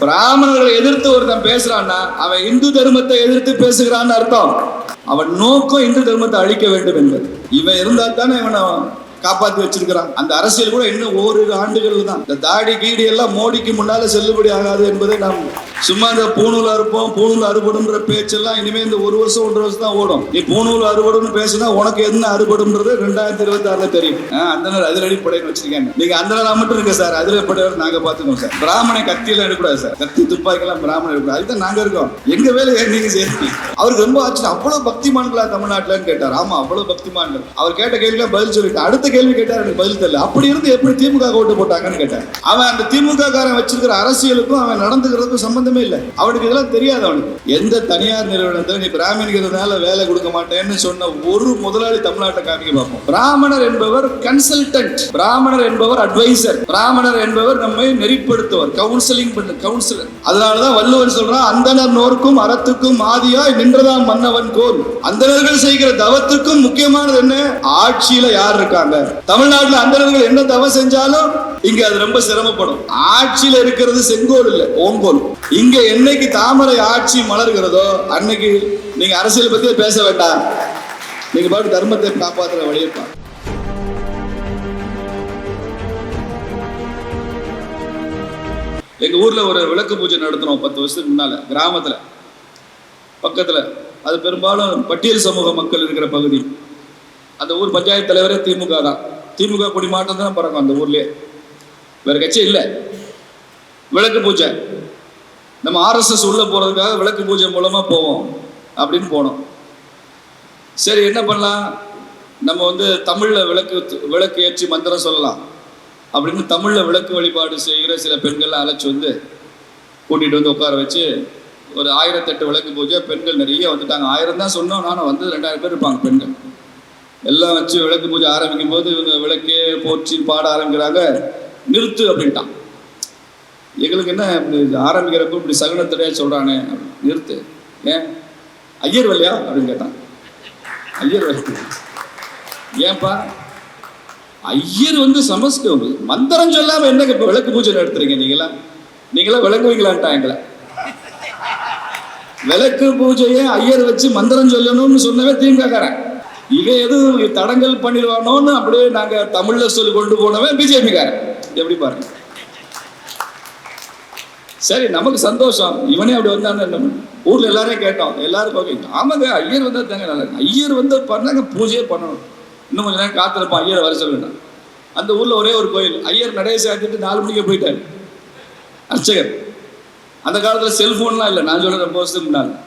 பிராமணர்களை எதிர்த்து ஒருத்தன் பேசுறான்னா அவன் இந்து தர்மத்தை எதிர்த்து பேசுகிறான்னு அர்த்தம். அவன் நோக்கம் இந்து தர்மத்தை அழிக்க வேண்டும் என்பது. இவன் இருந்தா தானே இவனை காப்பாத்தி வச்சிருக்கிறான் அந்த அரசியல் கூட இன்னும் ஓரிரு ஆண்டுகள் தான். இந்த தாடி கீடி எல்லாம் மோடிக்கு முன்னால செல்லுபடி ஆகாது என்பதை நாம் சும்மா இந்த பூணூல் அறுப்போம் பூணூல் அறுபடும்ன்ற பேச்செல்லாம் இனிமே இந்த ஒரு வருஷம் ஒன்றரை வருஷம் தான் ஓடும். நீ பூணூல் அறுபடும்னு பேசினா உனக்கு என்ன அறுபடும்ன்றது ரெண்டாயிரத்தி இருபத்தி ஆறுல தெரியும் அந்த நேரம் அதிரடி படைன்னு வச்சிருக்காங்க நீங்க அந்த நாள் மட்டும் இருக்க சார். அதிரடி படை நாங்க பாத்துக்கோம் சார். பிராமண கத்தியெல்லாம் எடுக்கூடாது சார். கத்தி துப்பாக்கிலாம் பிராமணம் எடுக்கூடாது அதுதான் நாங்க இருக்கோம். எங்க வேலையை நீங்க சேர்த்து அவருக்கு ரொம்ப ஆச்சு அவ்வளவு பக்திமான்களா தமிழ்நாட்டில் கேட்டார். ஆமா அவ்வளவு பக்திமான்கள். அவர் கேட்ட கேள்விக்கு பதில் சொல்லிட்டு அடுத்த அடுத்த கேள்வி கேட்டார் எனக்கு பதில் தெரியல. அப்படி இருந்து எப்படி திமுக ஓட்டு போட்டாங்கன்னு கேட்டேன் அவன் அந்த திமுக காரன் வச்சிருக்கிற அரசியலுக்கும் அவன் நடந்துக்கிறதுக்கும் சம்பந்தமே இல்லை. அவனுக்கு இதெல்லாம் தெரியாது அவனுக்கு. எந்த தனியார் நிறுவனத்தில் நீ பிராமணிக்கிறதுனால வேலை கொடுக்க மாட்டேன்னு சொன்ன ஒரு முதலாளி தமிழ்நாட்டை காமிக்க பார்ப்போம். பிராமணர் என்பவர் கன்சல்டன்ட் பிராமணர் என்பவர் அட்வைசர் பிராமணர் என்பவர் நம்மை நெறிப்படுத்துவர் கவுன்சிலிங் பண்ண கவுன்சிலர் அதனாலதான் வள்ளுவர் சொல்றான் அந்தனர் நோர்க்கும் அறத்துக்கும் ஆதியாய் நின்றதாம் மன்னவன் கோல். அந்தனர்கள் செய்கிற தவத்துக்கும் முக்கியமானது என்ன? ஆட்சியில யார் இருக்காங்க? தமிழ்நாட்டுல அந்தணர்கள் என்ன தவம் செஞ்சாலும் இங்க அது ரொம்ப சிரமப்படும். ஆட்சியில இருக்கிறது செங்கோல் இல்ல ஓங்கோல். இங்க என்னைக்கு தாமரை ஆட்சி மலர்கிறதோ அன்னைக்கு நீங்க அரசியல் பத்தி பேச வேண்டாம். நீங்க பாட்டு தர்மத்தை காப்பாத்துற வழியப்பா. எங்க ஊர்ல ஒரு விளக்கு பூஜை நடத்தினோம் பத்து வருஷத்துக்கு முன்னால கிராமத்துல. பக்கத்துல. அது பெரும்பாலும் பட்டியல் சமூக மக்கள் இருக்கிற பகுதி. அந்த ஊர் பஞ்சாயத்து தலைவரே திமுக தான். திமுக கொடி மாட்டம் தான் பறக்கும் அந்த ஊர்லயே. வேற கட்சி இல்லை. விளக்கு பூஜை. நம்ம ஆர்எஸ்எஸ் உள்ள போறதுக்காக விளக்கு பூஜை மூலமா போவோம் அப்படின்னு போனோம். சரி என்ன பண்ணலாம்? நம்ம வந்து தமிழ்ல விளக்கு விளக்கு ஏற்றி மந்திரம் சொல்லலாம். அப்படின்னு தமிழ்ல விளக்கு வழிபாடு செய்கிற சில பெண்கள்லாம் அழைச்சி வந்து கூட்டிட்டு வந்து உட்கார வச்சு ஒரு ஆயிரத்தெட்டு விளக்கு பூஜை பெண்கள் நிறைய வந்துட்டாங்க. ஆயிரம் தான் சொன்னோம். நானும் வந்து ரெண்டாயிரம் பேர் இருப்பாங்க பெண்கள். எல்லாம் வச்சு விளக்கு பூஜை ஆரம்பிக்கும் போது இவங்க விளக்கே போற்றி பாட ஆரம்பிக்கிறாங்க. நிறுத்து அப்படின்ட்டான். எங்களுக்கு என்ன இப்படி ஆரம்பிக்கிறப்போ இப்படி சகுனத்தடையா சொல்றானே நிறுத்து. ஏன்? ஐயர் வழியா? அப்படின்னு கேட்டான். ஐயர் வழி. ஏன்பா? ஐயர் வந்து சமஸ்கிருதம் மந்திரம் சொல்லாம என்ன இப்ப விளக்கு பூஜை நடத்துறீங்க நீங்களா நீங்களா விளங்குவீங்களான்ட்டா எங்களை. விளக்கு பூஜையை ஐயர் வச்சு மந்திரம் சொல்லணும்னு சொன்னவே திமுககாரன். இவன் எதுவும் தடங்கல் பண்ணிடுவானோன்னு அப்படியே நாங்க தமிழ்ல சொல்லி கொண்டு போனவன் பிஜேபிக்காரன். எப்படி பாருங்க. சரி நமக்கு சந்தோஷம். இவனே அப்படி வந்தான்னு என்ன ஊர்ல எல்லாரையும் கேட்டோம். எல்லாரும் ஓகே ஆமாங்க ஐயர் வந்தா தாங்க நல்லா ஐயர் வந்து பண்ணாங்க பூஜையே பண்ணணும். இன்னும் கொஞ்ச நேரம் காத்திருப்பான் ஐயரை வர சொல்லணும் அந்த ஊர்ல ஒரே ஒரு கோயில். ஐயர் நடைய சேர்த்துட்டு நாலு மணிக்கு போயிட்டாரு. அர்ச்சகர். அந்த காலத்துல செல்போன்லாம் இல்லை. நான் சொல்றேன் ரொம்ப வருஷத்துக்கு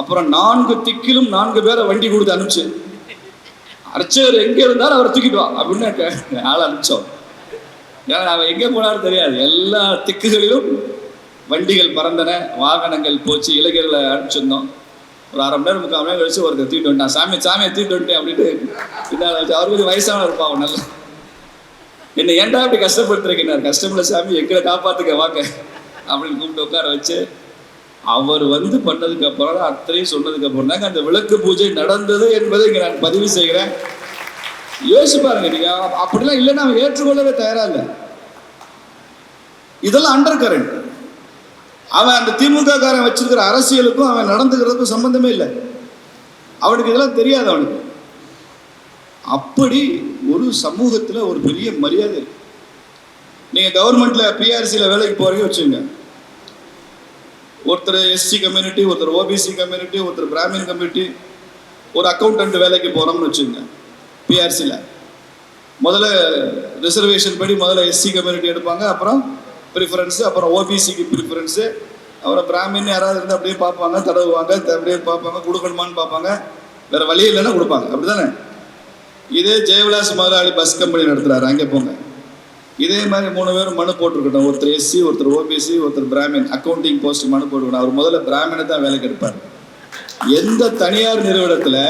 அப்புறம் நான்கு திக்கிலும் நான்கு பேரை வண்டி கொடுத்து அனுப்பிச்சு. அர்ச்சகர் எங்க இருந்தாலும் அவரை தூக்கிட்டு வா அப்படின்னு ஆள் அனுப்பிச்சோம். ஏன்னா அவன் எங்கே போனாலும் தெரியாது. எல்லா திக்குகளிலும் வண்டிகள் பறந்தன வாகனங்கள் போச்சு இளைஞர்களை அனுப்பிச்சிருந்தோம். ஒரு அரை மணி நேரம் முக்கால் மணி நேரம் கழிச்சு ஒருத்தர் தூக்கிட்டு வந்துட்டான். சாமி சாமியை தூக்கிட்டு வந்துட்டேன் அப்படின்ட்டு பின்னால அவர் கொஞ்சம் வயசான இருப்பான் அவன் நல்லா. என்னை ஏன்டா அப்படி கஷ்டப்படுத்துறீங்க கஷ்டமில்ல சாமி எங்களை காப்பாத்துக்க வாங்க அப்படின்னு கூப்பிட்டு உட்கார வச்சு அவர் வந்து பண்ணதுக்கு அப்புறம் தான் அத்தனையும் சொன்னதுக்கு அப்புறம் தாங்க அந்த விளக்கு பூஜை நடந்தது என்பதை இங்க நான் பதிவு செய்கிறேன். யோசிச்சு பாருங்க நீங்க அப்படிலாம் இல்லைன்னா அவன் ஏற்றுக்கொள்ளவே தயாரா இல்லை. இதெல்லாம் அண்டர் கரண்ட் அவன் அந்த திமுக காரன் வச்சிருக்கிற அரசியலுக்கும் அவன் நடந்துக்கிறதுக்கும் சம்பந்தமே இல்லை. அவனுக்கு இதெல்லாம் தெரியாது அவனுக்கு. அப்படி ஒரு சமூகத்தில் ஒரு பெரிய மரியாதை இருக்கு. கவர்மெண்ட்டில் பிஆர்சியில் வேலைக்கு போகிறீங்க வச்சுங்க ஒருத்தர் எஸ்சி கம்யூனிட்டி ஒருத்தர் ஓபிசி கம்யூனிட்டி ஒருத்தர் பிராமின் கம்யூனிட்டி ஒரு அக்கௌண்டன்ட் வேலைக்கு போகிறோம்னு வச்சுங்க பிஆர்சியில் முதல்ல ரிசர்வேஷன் படி முதல்ல எஸ்சி கம்யூனிட்டி எடுப்பாங்க அப்புறம் ப்ரிஃபரன்ஸு அப்புறம் ஓபிசிக்கு ப்ரிஃபரன்ஸு அப்புறம் பிராமின் யாராவது இருந்தால் அப்படியே பார்ப்பாங்க தடவுவாங்க அப்படியே பார்ப்பாங்க கொடுக்கணுமான்னு பார்ப்பாங்க. வேறு வழி இல்லைன்னா கொடுப்பாங்க அப்படி தானே இதே ஜெயவிலாஸ் முதலாளி பஸ் கம்பெனி நடத்துகிறாரு அங்கே போங்க. இதே மாதிரி மூணு பேரும் மனு போட்டிருக்கட்டும். ஒருத்தர் எஸ்சி ஒருத்தர் ஓபிசி ஒருத்தர் பிராமின் அக்கௌண்டிங் போஸ்ட் மனு போட்டுக்கணும் அவர் முதல்ல பிராமினை தான் வேலைக்கு எடுப்பார். எந்த தனியார் நிறுவனத்தில்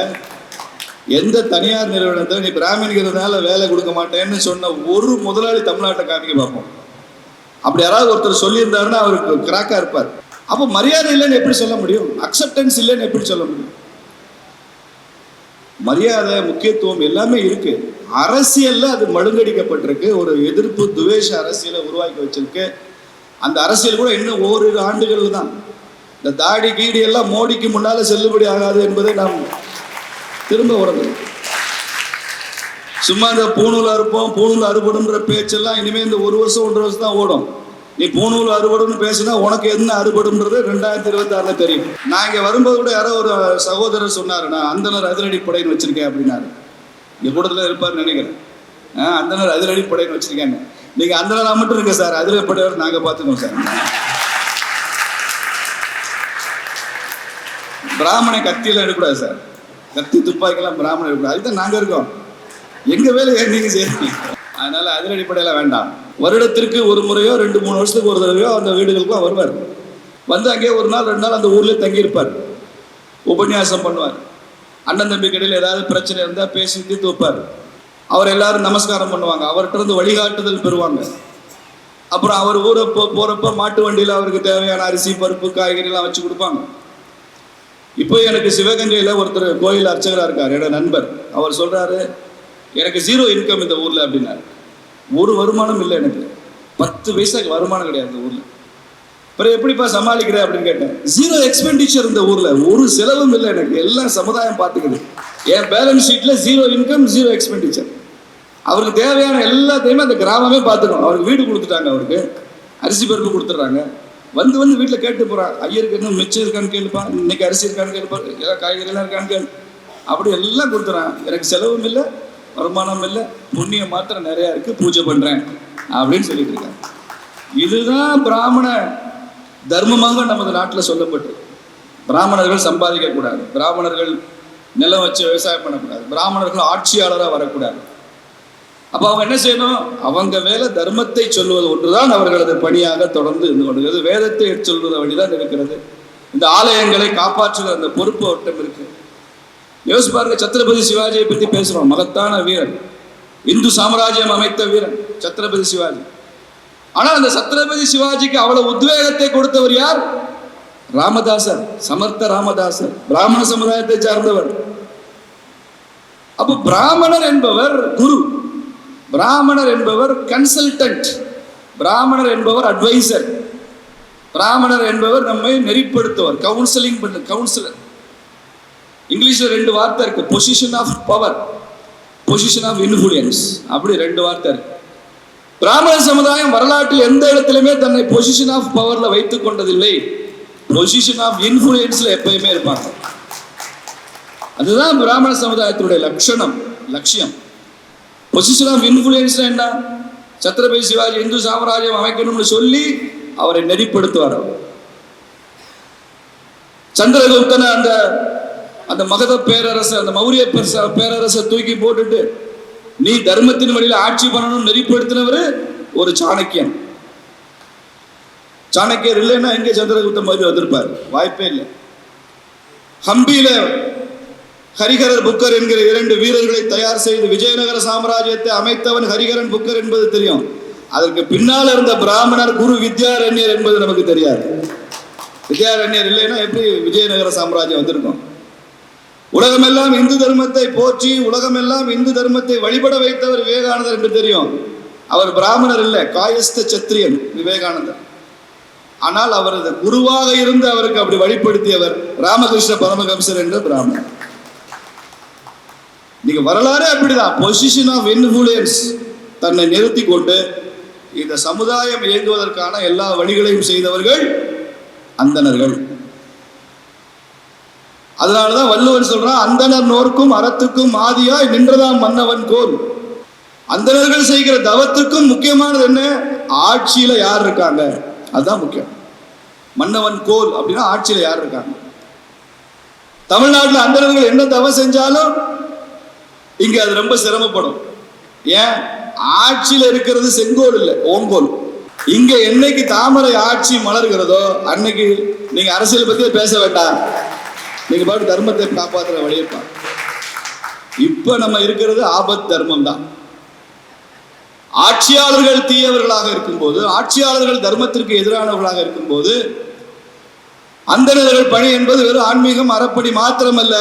எந்த தனியார் நிறுவனத்தில் நீ பிராமின்கிறதுனால வேலை கொடுக்க மாட்டேன்னு சொன்ன ஒரு முதலாளி தமிழ்நாட்டை காமிக்க பார்ப்போம். அப்படி யாராவது ஒருத்தர் சொல்லியிருந்தாருன்னா அவருக்கு கிராக்காக இருப்பார். அப்போ மரியாதை இல்லைன்னு எப்படி சொல்ல முடியும்? அக்செப்டன்ஸ் இல்லைன்னு எப்படி சொல்ல முடியும்? மரியாதை முக்கியத்துவம் எல்லாமே இருக்குது அரசியல்ல அது மழுங்கடிக்கப்பட்டிருக்கு. ஒரு எதிர்ப்பு துவேஷ அரசியலை உருவாக்கி வச்சிருக்கு. அந்த அரசியல் கூட இன்னும் ஓரிரு ஆண்டுகள் தான். இந்த தாடி கீடி எல்லாம் மோடிக்கு முன்னால செல்லுபடி ஆகாது என்பதை நாம் திரும்ப உணர்ந்து சும்மா இந்த பூணூல் அறுப்போம் பூணூல் அறுபடுன்ற பேச்செல்லாம் இனிமே இந்த ஒரு வருஷம் ஒன்றரை வருஷம் தான் ஓடும். நீ பூணூல் அறுபடும்னு பேசினா உனக்கு என்ன அறுபடும்ன்றது ரெண்டாயிரத்தி இருபத்தி ஆறுல தெரியும். நான் இங்க வரும்போது கூட யாரோ ஒரு சகோதரர் சொன்னாரு நான் அந்தனர் அதிரடி படைன்னு வச்சிருக்கேன் அப்படின்னாரு. இங்க கூட்டத்தில் இருப்பார்னு நினைக்கிறேன் ஆ, அந்தனர் அதிரடி படைன்னு நீங்கள் நீங்க நாள் மட்டும் இருக்க சார். அதிரடி படையவர் நாங்கள் பார்த்துக்கோம் சார். பிராமணை கத்தியெல்லாம் எடுக்கக்கூடாது சார். கத்தி துப்பாக்கிலாம் பிராமணன் எடுக்கக்கூடாது. அதுதான் நாங்கள் இருக்கோம். எங்க வேலையை நீங்க செய்யறீங்க? அதனால அதிரடி படையெல்லாம் வேண்டாம். வருடத்திற்கு ஒரு முறையோ ரெண்டு மூணு வருஷத்துக்கு ஒரு தடவையோ அந்த வீடுகளுக்குலாம் வருவார். வந்து அங்கேயே ஒரு நாள் ரெண்டு நாள் அந்த ஊர்லேயே தங்கியிருப்பார். உபன்யாசம் பண்ணுவார். அண்ணன் தம்பி கடையில் ஏதாவது பிரச்சனை இருந்தால் பேசி தீர்த்து வைப்பார் அவர் எல்லாரும் நமஸ்காரம் பண்ணுவாங்க. அவர்கிட்ட இருந்து வழிகாட்டுதல் பெறுவாங்க. அப்புறம் அவர் ஊரை போ போகிறப்ப மாட்டு வண்டியில் அவருக்கு தேவையான அரிசி பருப்பு காய்கறிலாம் வச்சு கொடுப்பாங்க. இப்போ எனக்கு சிவகங்கையில் ஒருத்தர் கோயில் அர்ச்சகராக இருக்கார். என்னோட நண்பர். அவர் சொல்கிறாரு எனக்கு ஜீரோ இன்கம் இந்த ஊரில் அப்படின்னாரு. ஒரு வருமானம் இல்லை எனக்கு. பத்து வயசுக்கு வருமானம் கிடையாது இந்த ஊரில். அப்புறம் எப்படிப்பா சமாளிக்கிற அப்படின்னு கேட்டேன். ஜீரோ எக்ஸ்பெண்டிச்சர் இந்த ஊர்ல. ஒரு செலவும் இல்லை எனக்கு. எல்லாம் சமுதாயம் பார்த்துக்குது. என் பேலன்ஸ் ஷீட்ல ஜீரோ இன்கம் ஜீரோ எக்ஸ்பெண்டிச்சர் அவருக்கு தேவையான எல்லாத்தையுமே அந்த கிராமமே பார்த்துக்கணும். அவருக்கு வீடு கொடுத்துட்டாங்க அவருக்கு. அரிசி பருப்பு கொடுத்துட்றாங்க. வந்து வந்து வீட்டில் கேட்டு போகிறான் ஐயருக்கு என்ன மிச்சம் இருக்கான்னு கேளுப்பான் இன்னைக்கு அரிசி இருக்கான்னு கேளுப்பான் ஏதாவது காய்கறிலாம் இருக்கான்னு கேள் அப்படி எல்லாம் கொடுத்துறான். எனக்கு செலவும் இல்லை வருமானம் இல்லை. புண்ணியம் மாத்திரம் நிறையா இருக்குது பூஜை பண்ணுறேன் அப்படின்னு சொல்லிட்டு இருக்காங்க இதுதான் பிராமண தர்மமாக நமது நாட்டில் சொல்லப்பட்டு பிராமணர்கள் சம்பாதிக்கக்கூடாது. பிராமணர்கள் நிலம் வச்சு விவசாயம் பண்ணக்கூடாது. பிராமணர்கள் ஆட்சியாளராக வரக்கூடாது. அப்போ அவங்க என்ன செய்யணும்? அவங்க வேலை தர்மத்தை சொல்வது ஒன்றுதான் அவர்களது பணியாக தொடர்ந்து இருந்து கொண்டிருக்கிறது. வேதத்தை சொல்வது வழிதான் இருக்கிறது. இந்த ஆலயங்களை காப்பாற்றுகிற அந்த பொறுப்பு அவர்கிட்ட இருக்கு. யோசி பாருங்க சத்ரபதி சிவாஜியை பற்றி பேசுகிறோம் மகத்தான வீரன். இந்து சாம்ராஜ்யம் அமைத்த வீரன் சத்ரபதி சிவாஜி. ஆனா அந்த சத்ரபதி சிவாஜிக்கு அவ்வளவு உத்வேகத்தை கொடுத்தவர் யார்? ராமதாசர் சமர்த்த ராமதாசர் பிராமண சமுதாயத்தை சார்ந்தவர். அப்போ பிராமணர் என்பவர் குரு பிராமணர் என்பவர் கன்சல்டன்ட் பிராமணர் என்பவர் அட்வைசர் பிராமணர் என்பவர் நம்மை நெறிப்படுத்துவர் கவுன்சிலிங் பண்ண கவுன்சிலர் இங்கிலீஷ்ல ரெண்டு வார்த்தை இருக்கு position of power position of influence அப்படி ரெண்டு வார்த்தை இருக்கு. பிராமண சமுதாயம் வரலாற்றில் எந்த இடத்திலுமே தன்னை பொசிஷன் ஆஃப் பவர்ல வைத்துக் கொண்டதில்லை. பொசிஷன் ஆஃப் இன்ஃபுளுன்ஸ்ல எப்பயுமே இருப்பாங்க. அதுதான் பிராமண சமுதாயத்தினுடைய லட்சணம் லட்சியம். பொசிஷன் ஆஃப் இன்ஃபுளுன்ஸ்ல என்ன? சத்ரபதி சிவாஜி இந்து சாம்ராஜ்யம் அமைக்கணும்னு சொல்லி அவரை நெறிப்படுத்துவார் அவர். சந்திரகுப்தனை அந்த அந்த மகத பேரரசு அந்த மௌரிய பேரரச- பேரரசை தூக்கி போட்டுட்டு நீ தர்மத்தின் வழியில ஆட்சி பண்ணணும்னு நெறிப்படுத்தினவர் ஒரு சாணக்கியன். சாணக்கியர் இல்லைன்னா எங்கே சந்திரகுப்த மாதிரி வந்திருப்பார்? வாய்ப்பே இல்லை. ஹம்பியில ஹரிஹரர் புக்கர் என்கிற இரண்டு வீரர்களை தயார் செய்து விஜயநகர சாம்ராஜ்யத்தை அமைத்தவன் ஹரிஹரன் புக்கர் என்பது தெரியும். அதற்கு பின்னால் இருந்த பிராமணர் குரு வித்யாரண்யர் என்பது நமக்கு தெரியாது. வித்யாரண்யர் இல்லைன்னா எப்படி விஜயநகர சாம்ராஜ்யம் வந்திருக்கும்? உலகமெல்லாம் இந்து தர்மத்தை போற்றி உலகமெல்லாம் இந்து தர்மத்தை வழிபட வைத்தவர் விவேகானந்தர் என்று தெரியும். அவர் பிராமணர் இல்லை காயஸ்த சத்திரியன் விவேகானந்தர். ஆனால் அவரது குருவாக இருந்து அவருக்கு அப்படி வழிப்படுத்தியவர் ராமகிருஷ்ண பரமஹம்சர் என்ற பிராமணர். நீங்க வரலாறே அப்படிதான். பொசிஷன் ஆஃப் இன்ஃபுளுயன்ஸ் தன்னை நிறுத்தி கொண்டு இந்த சமுதாயம் இயங்குவதற்கான எல்லா வழிகளையும் செய்தவர்கள் அந்தணர்கள். அதனாலதான் வள்ளுவர் சொல்றான் அந்தனர் நோர்க்கும் அறத்துக்கும் ஆதியாய் நின்றதாம் மன்னவன் கோல். அந்தனர்கள் செய்கிற தவத்துக்கும் முக்கியமானது என்ன? ஆட்சியில யார் இருக்காங்க? அதுதான் முக்கியம். மன்னவன் கோல் அப்படின்னா ஆட்சியில யார் இருக்காங்க? தமிழ்நாட்டில் அந்தனர்கள் என்ன தவம் செஞ்சாலும் இங்க அது ரொம்ப சிரமப்படும். ஏன்? ஆட்சியில இருக்கிறது செங்கோல் இல்லை ஓங்கோல். இங்க என்னைக்கு தாமரை ஆட்சி மலர்கிறதோ அன்னைக்கு நீங்க அரசியல் பத்தி பேச வேண்டாம். நீங்க பாட்டு தர்மத்தை காப்பாற்றுற வழியிருப்பான் இப்ப நம்ம இருக்கிறது ஆபத் தர்மம் தான் ஆட்சியாளர்கள் தீயவர்களாக இருக்கும்போது ஆட்சியாளர்கள் தர்மத்திற்கு எதிரானவர்களாக இருக்கும்போது அந்தணர்கள் பணி என்பது வெறும் ஆன்மீகம் அறப்படி மாத்திரமல்ல.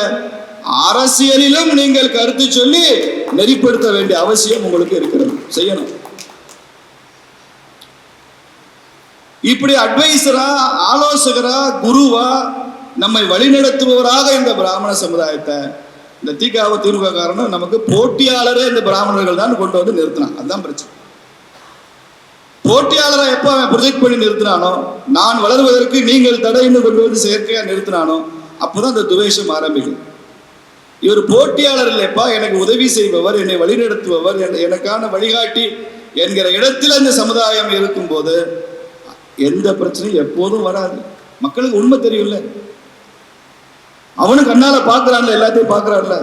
அரசியலிலும் நீங்கள் கருத்து சொல்லி நெறிப்படுத்த வேண்டிய அவசியம் உங்களுக்கு இருக்கிறது. செய்யணும். இப்படி அட்வைசரா ஆலோசகரா குருவா நம்மை வழிநடத்துபவராக இந்த பிராமண சமுதாயத்தை இந்த தீக்காவ தீர்வு காரணம் நமக்கு போட்டியாளரே இந்த பிராமணர்கள் தான் கொண்டு வந்து நிறுத்தினான். அதுதான் பிரச்சனை. போட்டியாளரை எப்போ அவன் ப்ரொஜெக்ட் பண்ணி நிறுத்தினானோ நான் வளருவதற்கு நீங்கள் தடைன்னு கொண்டு வந்து செயற்கையாக நிறுத்தினானோ அப்போதான் இந்த துவேஷம் ஆரம்பிக்கும். இவர் போட்டியாளர் இல்லைப்பா எனக்கு உதவி செய்பவர் என்னை வழிநடத்துபவர் எனக்கான வழிகாட்டி என்கிற இடத்தில் அந்த சமுதாயம் இருக்கும்போது எந்த பிரச்சனையும் எப்போதும் வராது. மக்களுக்கு உண்மை தெரியும்ல. அவனும் கண்ணால பாக்குறான்ல எல்லாத்தையும் பாக்குறான்ல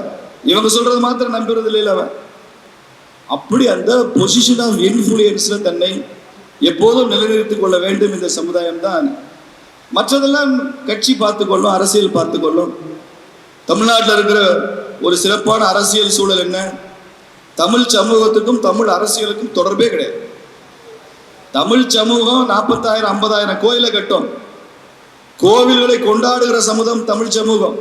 இவங்க சொல்றது மாத்திரம் நம்புறது இல்லையில அவன். அப்படி அந்த பொசிஷன் ஆஃப் இன்ஃபுளுயன்ஸ்ல தன்னை எப்போதும் நிலைநிறுத்திக் கொள்ள வேண்டும் இந்த சமுதாயம் தான். மற்றதெல்லாம் கட்சி பார்த்துக்கொள்ளும் அரசியல் பார்த்துக்கொள்ளும் தமிழ்நாட்டில் இருக்கிற ஒரு சிறப்பான அரசியல் சூழல் என்ன? தமிழ் சமூகத்துக்கும் தமிழ் அரசியலுக்கும் தொடர்பே கிடையாது. தமிழ் சமூகம் நாற்பத்தாயிரம் ஐம்பதாயிரம் கோயிலை கட்டும். கோவில்களை கொண்டாடுகிற சமூகம் தமிழ் சமூகம்.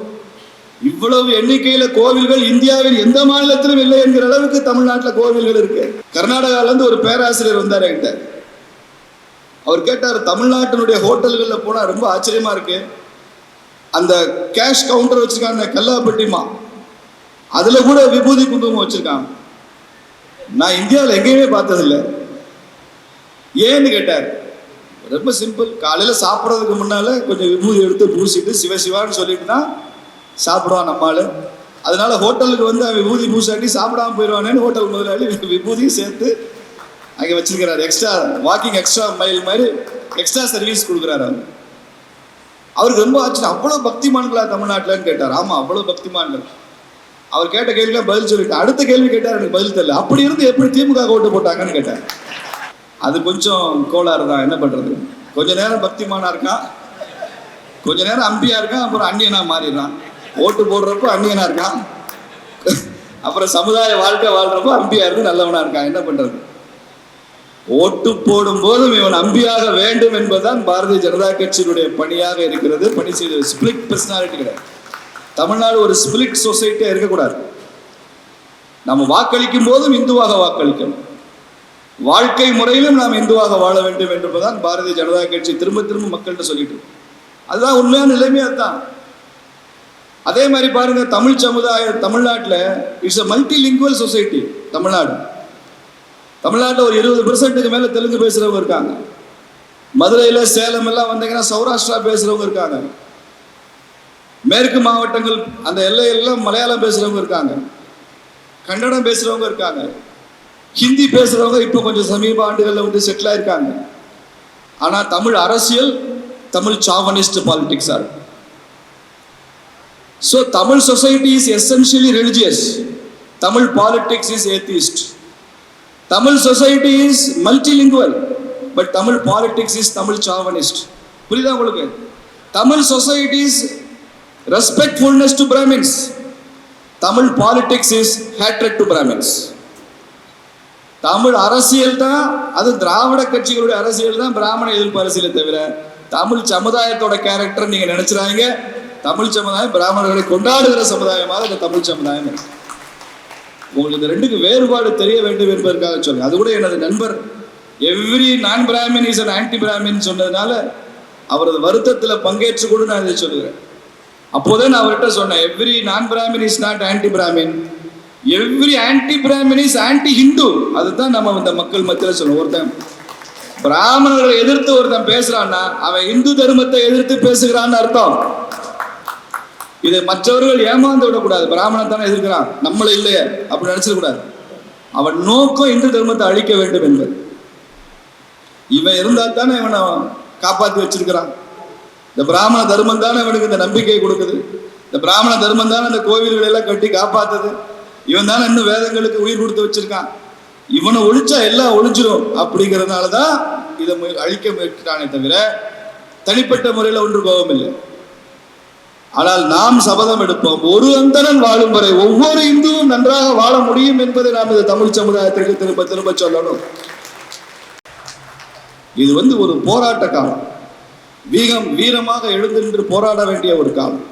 இவ்வளவு எண்ணிக்கையில கோவில்கள் இந்தியாவில் எந்த மாநிலத்திலும் இல்லை என்கிற அளவுக்கு தமிழ்நாட்டில் கோவில்கள் இருக்கு. கர்நாடகால இருந்து ஒரு பேராசிரியர் வந்தார் என்கிட்ட. அவர் கேட்டார் தமிழ்நாட்டினுடைய ஹோட்டல்களில் போனா ரொம்ப ஆச்சரியமா இருக்கு. அந்த கேஷ் கவுண்டர் வச்சிருக்காங்க கல்லாப்பட்டிமா அதுல கூட விபூதி குங்குமம் வச்சிருக்காங்க. நான் இந்தியாவில் எங்கேயுமே பார்த்ததில்லை. ஏன்னு கேட்டார். ரொம்ப சிம்பிள். காலையில் சாப்பிட்றதுக்கு முன்னால் கொஞ்சம் விபூதி எடுத்து பூசிட்டு சிவசிவான்னு சொல்லிட்டு தான் சாப்பிடுவான் நம்மால். அதனால ஹோட்டலுக்கு வந்து அவன் விபூதி பூசாட்டி சாப்பிடாம போயிடுவானேன்னு ஹோட்டல் முதலாளி விபூதியும் சேர்த்து அங்கே வச்சிருக்கிறார். எக்ஸ்ட்ரா வாக்கிங் எக்ஸ்ட்ரா மைல் மாதிரி எக்ஸ்ட்ரா சர்வீஸ் கொடுக்குறாரு அவர். அவருக்கு ரொம்ப ஆச்சு அவ்வளோ பக்திமான்களா தமிழ்நாட்டிலன்னு கேட்டார். ஆமாம் அவ்வளோ பக்திமான்கள். அவர் கேட்ட கேள்விக்கு பதில் சொல்லிட்டு அடுத்த கேள்வி கேட்டார் எனக்கு பதில் தெரியல. அப்படி இருந்து எப்படி திமுக ஓட்டு போட்டாங்கன்னு கேட்டார். அது கொஞ்சம் கோளாறு தான். என்ன பண்றது? கொஞ்ச நேரம் பக்திமானா இருக்கான். கொஞ்ச நேரம் அம்பியா இருக்கான். அப்புறம் அந்நியனா மாறிடுறான். ஓட்டு போடுறப்போ அந்நியனா இருக்கான். அப்புறம் சமுதாய வாழ்க்கை வாழ்றப்போ அம்பியா இருந்து நல்லவனா இருக்கான். என்ன பண்றது? ஓட்டு போடும் போதும் இவன் அம்பியாக வேண்டும் என்பதுதான் பாரதிய ஜனதா கட்சியினுடைய பணியாக இருக்கிறது. பணி செய்த ஸ்பிளிட் பர்சனாலிட்டி கிடையாது. தமிழ்நாடு ஒரு ஸ்பிளிட் சொசைட்டியா இருக்கக்கூடாது. நம்ம வாக்களிக்கும் போதும் இந்துவாக வாக்களிக்கணும். வாழ்க்கை முறையிலும் நாம் இந்துவாக வாழ வேண்டும் என்பதுதான் பாரதிய ஜனதா கட்சி திரும்ப திரும்ப மக்கள்கிட்ட சொல்லிட்டு அதுதான் உண்மையான நிலைமை அதுதான். அதே மாதிரி பாருங்க தமிழ் சமுதாய தமிழ்நாட்டில் it's a multilingual society Tamil Nadu. தமிழ்நாட்டில் ஒரு இருபது பெர்சன்ட்டுக்கு மேலே தெலுங்கு பேசுகிறவங்க இருக்காங்க. மதுரையில் சேலம் எல்லாம் வந்தீங்கன்னா சௌராஷ்டிரா பேசுகிறவங்க இருக்காங்க. மேற்கு மாவட்டங்கள் அந்த எல்லையெல்லாம் மலையாளம் பேசுகிறவங்க இருக்காங்க. கன்னடம் பேசுகிறவங்க இருக்காங்க. ஹிந்தி பேசுகிறவங்க இப்போ கொஞ்சம் சமீப ஆண்டுகளில் வந்து செட்டில் ஆயிருக்காங்க. ஆனால் தமிழ் அரசியல் தமிழ் சாவனிஸ்ட் பாலிடிக்ஸாக இருக்கு. So Tamil society is essentially religious Tamil politics is atheist Tamil society is multilingual but Tamil politics is Tamil chauvinist புரியுதா உங்களுக்கு? Tamil society is respectfulness to Brahmins Tamil politics is hatred to Brahmins Tamil அரசியல் தான் அது திராவிட கட்சிகளுடைய அரசியல் தான் பிராமண எதிர்ப்பு அரசியலை தவிர தமிழ் சமுதாயத்தோட கேரக்டர் நீங்க நினைச்சுறாங்க தமிழ் சமுதாயம் பிராமணர்களை கொண்டாடுகிற சமுதாயமாக இந்த தமிழ் சமுதாயம் இருக்கு. உங்களுக்கு இந்த ரெண்டுக்கு வேறுபாடு தெரிய வேண்டும் என்பதற்காக சொல்லுங்க அது கூட எனது நண்பர் every non Brahmin is an anti Brahmin சொன்னதுனால அவரது வருத்தத்தில் பங்கேற்று கூட நான் இதை சொல்லுகிறேன். அப்போதே நான் அவர்கிட்ட சொன்னேன் every non Brahmin is not anti Brahmin every anti Brahmin is anti Hindu அதுதான் நம்ம இந்த மக்கள் மத்தியில் சொல்லுவோம் ஒருத்தன் பிராமணர்களை எதிர்த்து ஒருத்தன் பேசுறான்னா அவன் இந்து தர்மத்தை எதிர்த்து பேசுகிறான்னு அர்த்தம். இதை மற்றவர்கள் ஏமாந்து விடக்கூடாது. பிராமணன் தானே எதிர்க்கிறான். நம்மள இல்லையே அப்படி நினைச்சிடக்கூடாது அவன் நோக்கம் இந்து தர்மத்தை அழிக்க வேண்டும் என்பது. இவன் இருந்தா தானே இவனை காப்பாத்தி வச்சிருக்கிறான். இந்த பிராமண தர்மம் தானே இவனுக்கு இந்த நம்பிக்கை கொடுக்குது. இந்த பிராமண தர்மம் தானே இந்த கோவில்களை எல்லாம் கட்டி காப்பாத்துது. இவன் தானே இன்னும் வேதங்களுக்கு உயிர் கொடுத்து வச்சிருக்கான். இவனை ஒழிச்சா எல்லாம் ஒழிஞ்சிடும் அப்படிங்கிறதுனால தான் இதை அழிக்க முயற்சிட்டானே தவிர தனிப்பட்ட முறையில் ஒன்று கோபம் இல்லை ஆனால் நாம் சபதம் எடுப்போம். ஒரு அந்தனன் வாழும் வரை ஒவ்வொரு இந்துவும் நன்றாக வாழ முடியும் என்பதை நாம் இந்த தமிழ் சமுதாயத்திற்கு திரும்ப திரும்ப சொல்லணும். இது வந்து ஒரு போராட்ட காலம். வீகம் வீரமாக எழுந்து நின்று போராட வேண்டிய ஒரு காலம்.